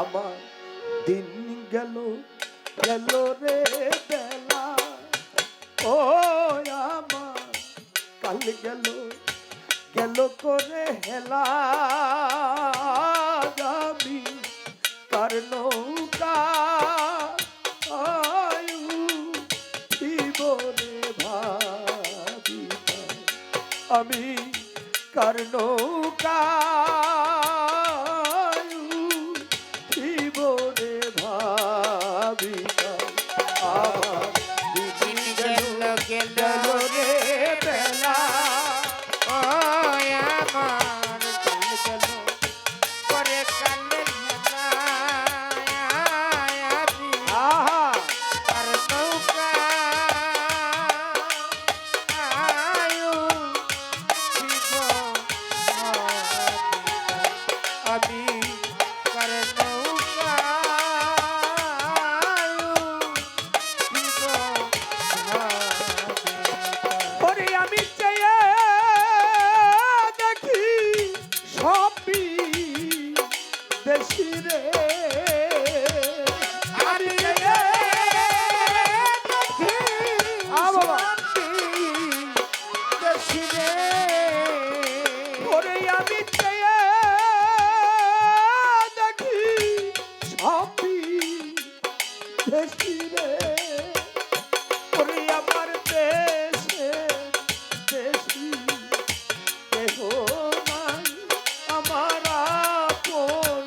আমার দিন গেল গেল রে বেলা। ও আমার কাল গেল গেল করে হেলা। যাবি কার নৌকা আমি কার নৌকা que দেশে ফিরে ওরে আমার দেশে দেশি দেহ নাই আমার আপন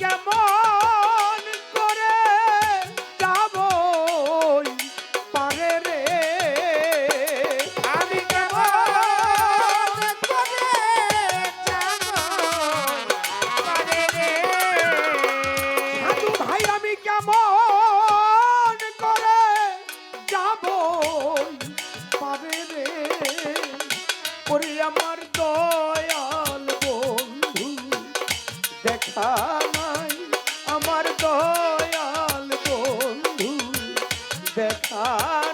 কেমন check. Ah.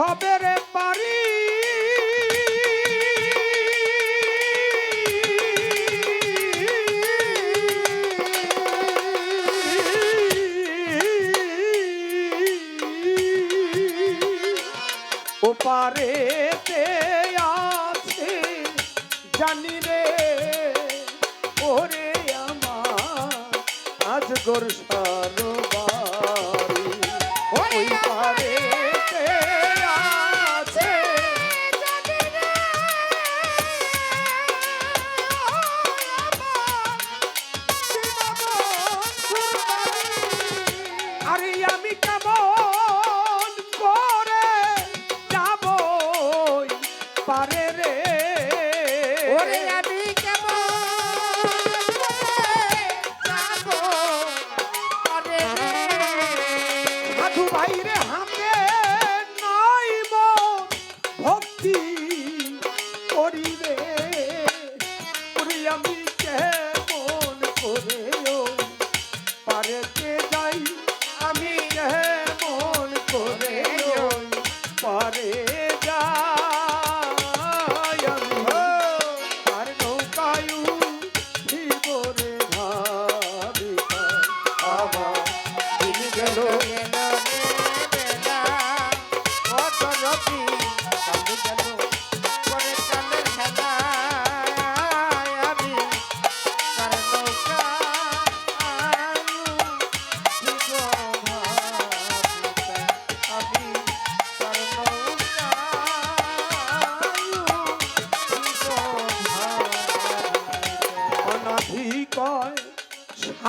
হবে রে পারি ওপারে তে আছে জানি রে ওরে আমার আজ গোর সারো। কেমন?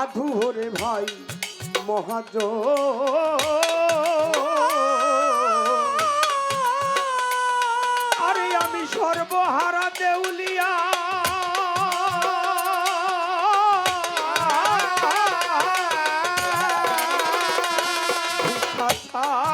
আধুরে ভাই মহাজ আরে আমি সর্বহারা দেউলিয়া। Ah